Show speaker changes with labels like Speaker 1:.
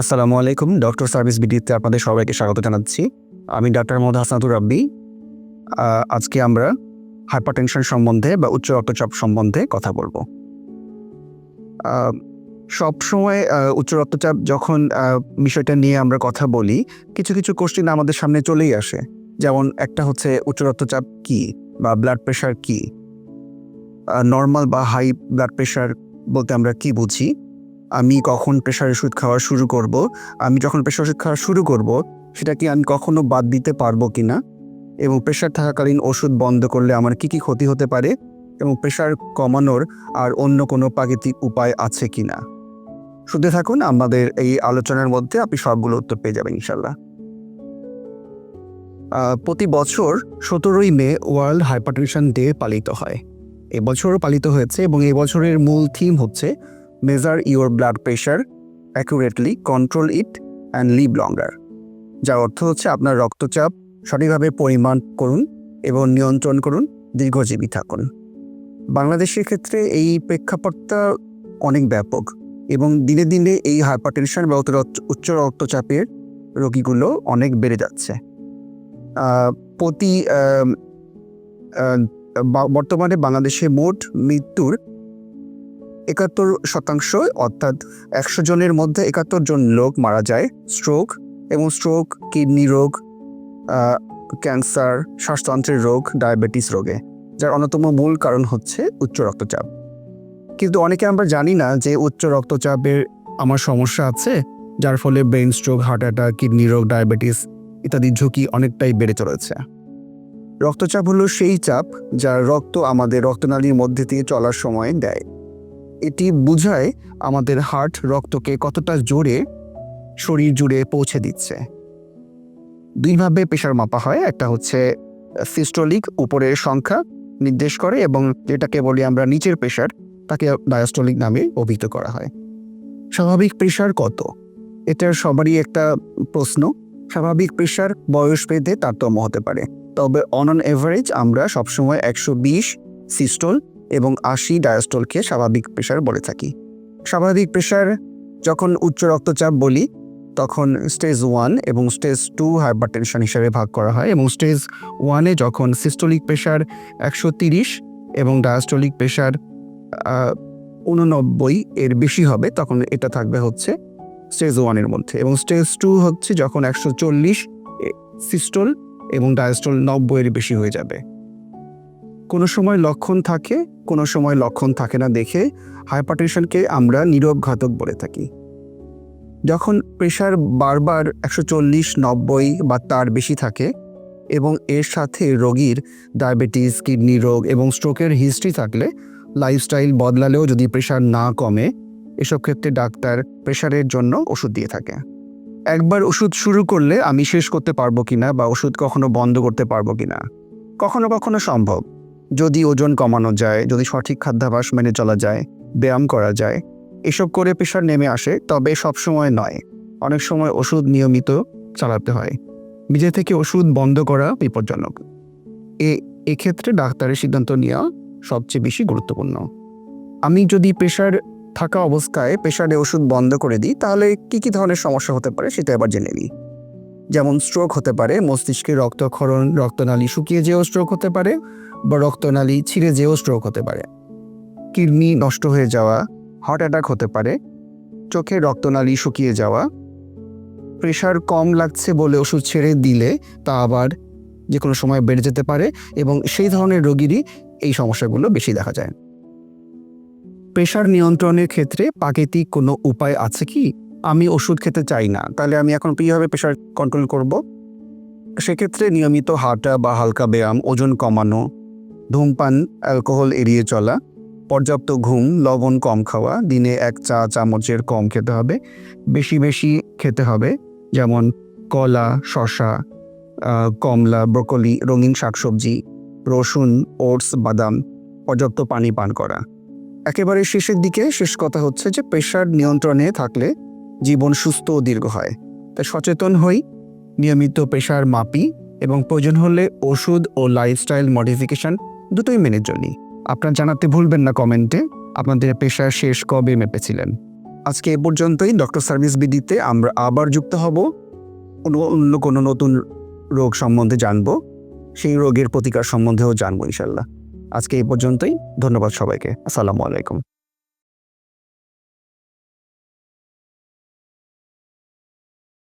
Speaker 1: আসসালামু আলাইকুম doctor service বিডিতে আপনাদের সবাইকে স্বাগত জানাচ্ছি। আমি ডাক্তার মোহাম্মদ হাসনাতুর রাব্বি। আজকে আমরা হাইপারটেনশন সম্বন্ধে বা উচ্চ রক্তচাপ সম্বন্ধে কথা বলব। আহ, সব সময় উচ্চ রক্তচাপ যখন বিষয়টা নিয়ে আমরা কথা বলি কিছু কিছু কোশ্চিন আমাদের সামনে চলেই আসে। যেমন একটা হচ্ছে উচ্চ রক্তচাপ কি বা ব্লাড প্রেশার কি? নর্মাল বা হাই ব্লাড প্রেশার বলতে আমরা কি বুঝি? আমি কখন প্রেশার ওষুধ খাওয়া শুরু করব? আমি যখন প্রেশার ওষুধ খাওয়া শুরু করব, সেটা কি আমি কখনো বাদ দিতে পারব কি না এবং প্রেশার থাকাকালীন ওষুধ বন্ধ করলে আমার কি কি ক্ষতি হতে পারে? এবং প্রেশার কমানোর আর অন্য কোনো প্রাকৃতিক উপায় আছে কি না শুনতে থাকুন, আমাদের এই আলোচনার মধ্যে আপনি সবগুলো উত্তর পেয়ে যাবেন ইনশাল্লাহ প্রতি বছর সতেরোই মে ওয়ার্ল্ড হাইপারটেনশন ডে পালিত হয়। এবছরও পালিত হয়েছে এবং এই বছরের মূল থিম হচ্ছে measure your blood pressure accurately control it and live longer যার অর্থ হচ্ছে আপনার রক্তচাপ সঠিকভাবে পরিমাণ করুন এবং নিয়ন্ত্রণ করুন, দীর্ঘজীবী থাকুন। বাংলাদেশের ক্ষেত্রে এই প্রেক্ষাপটটা অনেক ব্যাপক এবং দিনে দিনে এই হাইপারটেনশন বা উচ্চ রক্ত- উচ্চ রক্তচাপের রোগীগুলো অনেক বেড়ে যাচ্ছে। প্রতি বর্তমানে বাংলাদেশে মোট মৃত্যুর একাত্তর শতাংশ, অর্থাৎ একশো জনের মধ্যে একাত্তর জন লোক মারা যায়। স্ট্রোক এবং স্ট্রোক কিডনি রোগ ক্যান্সার শ্বাসতন্ত্রের রোগ ডায়াবেটিস রোগে, যার অন্যতম মূল কারণ হচ্ছে উচ্চ রক্তচাপ। কিন্তু অনেকে আমরা জানি না যে উচ্চ রক্তচাপের আমার সমস্যা আছে, যার ফলে brain stroke heart attack kidney রোগ ডায়াবেটিস ইত্যাদি ঝুঁকি অনেকটাই বেড়ে চলেছে। রক্তচাপ হলো সেই চাপ যা রক্ত আমাদের রক্তনালীর মধ্যে দিয়ে চলার সময় দেয়। এটি বোঝায় আমাদের হার্ট রক্তকে কতটা জোরে শরীর জুড়ে পৌঁছে দিচ্ছে। দুইভাবে প্রেশার মাপা হয়, একটা হচ্ছে সিস্টোলিক উপরের সংখ্যা নির্দেশ করে এবং যেটাকে বলি আমরা নিচের প্রেশার তাকে ডায়াস্টোলিক নামে অভিহিত করা হয়। স্বাভাবিক প্রেশার কত? এটার সবারই একটা প্রশ্ন। স্বাভাবিক প্রেশার বয়স ভেদে তারতম্য হতে পারে। তবে অন অন এভারেজ আমরা সবসময় একশো বিশ সিস্টোল এবং আশি ডায়াস্টলকে স্বাভাবিক প্রেশার বলে থাকি। স্বাভাবিক প্রেশার যখন উচ্চ রক্তচাপ বলি, তখন স্টেজ ওয়ান এবং স্টেজ টু হাইপারটেনশন হিসাবে ভাগ করা হয় এবং স্টেজ ওয়ানে যখন সিস্টোলিক প্রেশার একশো তিরিশ এবং ডায়াস্টোলিক প্রেশার উননব্বই এর বেশি হবে, তখন এটা থাকবে হচ্ছে স্টেজ ওয়ানের মধ্যে এবং স্টেজ টু হচ্ছে যখন একশো চল্লিশ সিস্টোল এবং ডায়াস্টোল নব্বইয়ের বেশি হয়ে যাবে। কোনো সময় লক্ষণ থাকে, কোনো সময় লক্ষণ থাকে না দেখে হাইপারটেনশনকে আমরা নীরব ঘাতক বলে থাকি। যখন প্রেশার বারবার একশো চল্লিশ, নব্বই বা তার বেশি থাকে এবং এর সাথে রোগীর ডায়াবেটিস, কিডনি রোগ এবং স্ট্রোকের হিস্ট্রি থাকলে লাইফস্টাইল বদলালেও যদি প্রেশার না কমে, এসব ক্ষেত্রে ডাক্তার প্রেশারের জন্য ওষুধ দিয়ে থাকে। একবার ওষুধ শুরু করলে আমি শেষ করতে পারব কিনা বা ওষুধ কখনো বন্ধ করতে পারব কিনা? কখনো কখনো সম্ভব। যদি ওজন কমানো যায়, যদি সঠিক খাদ্যাভ্যাস মেনে চলা যায়, ব্যায়াম করা যায়, এসব করে প্রেশার নেমে আসে, তবে সব সময় নয়। অনেক সময় ওষুধ নিয়মিত চালাতে হয়। নিজে থেকে ওষুধ বন্ধ করা বিপজ্জনক। এ, এক্ষেত্রে ডাক্তারের সিদ্ধান্ত নেওয়া সবচেয়ে বেশি গুরুত্বপূর্ণ। আমি যদি প্রেশার থাকা অবস্থায় প্রেশারে ওষুধ বন্ধ করে দিই, তাহলে কি কি ধরনের সমস্যা হতে পারে সেটা এবার জেনে নিই। যেমন স্ট্রোক হতে পারে, মস্তিষ্কে রক্তক্ষরণ, রক্তনালী শুকিয়ে যেও স্ট্রোক হতে পারে বা রক্তনালী ছিঁড়ে যেও স্ট্রোক হতে পারে। কিডনি নষ্ট হয়ে যাওয়া হার্ট অ্যাটাক হতে পারে, চোখে রক্তনালী শুকিয়ে যাওয়া প্রেশার কম লাগছে বলে ওষুধ ছেড়ে দিলে তা আবার যে কোনো সময় বেড়ে যেতে পারে এবং সেই ধরনের রোগীরই এই সমস্যাগুলো বেশি দেখা যায়। প্রেশার নিয়ন্ত্রণের ক্ষেত্রে প্রাকৃতিক কোনো উপায় আছে কি? আমি ওষুধ খেতে চাই না, তাহলে আমি এখন কীভাবে প্রেশার কন্ট্রোল করব? সেক্ষেত্রে নিয়মিত হাঁটা বা হালকা ব্যায়াম, ওজন কমানো ধূমপান, অ্যালকোহল এড়িয়ে চলা, পর্যাপ্ত ঘুম, লবণ কম খাওয়া, দিনে এক চা চামচের কম খেতে হবে, বেশি বেশি খেতে হবে, যেমন কলা শশা কমলা, ব্রকলি, রঙিন শাকসবজি, রসুন, ওটস, বাদাম, পর্যাপ্ত পানি পান করা। একেবারে শেষের দিকে শেষ কথা হচ্ছে যে প্রেশার নিয়ন্ত্রণে থাকলে জীবন সুস্থ ও দীর্ঘ হয়। তাই সচেতন হই, নিয়মিত প্রেশার মাপি এবং প্রয়োজন হলে ওষুধ ও লাইফস্টাইল মডিফিকেশন দুটোই মেনে চলি। আপনার জানাতে ভুলবেন না কমেন্টে। আপনাদের পেশা শেষ কবে মেপেছিলেন? আজকে এ পর্যন্তই। ডক্টর সার্ভিস বিডিতে আমরা আবার যুক্ত হব। অন্য কোনো নতুন রোগ সম্বন্ধে জানব। সেই রোগের প্রতিকার সম্বন্ধেও জানব ইনশাল্লাহ। আজকে এই পর্যন্তই। ধন্যবাদ সবাইকে। আসসালামু আলাইকুম।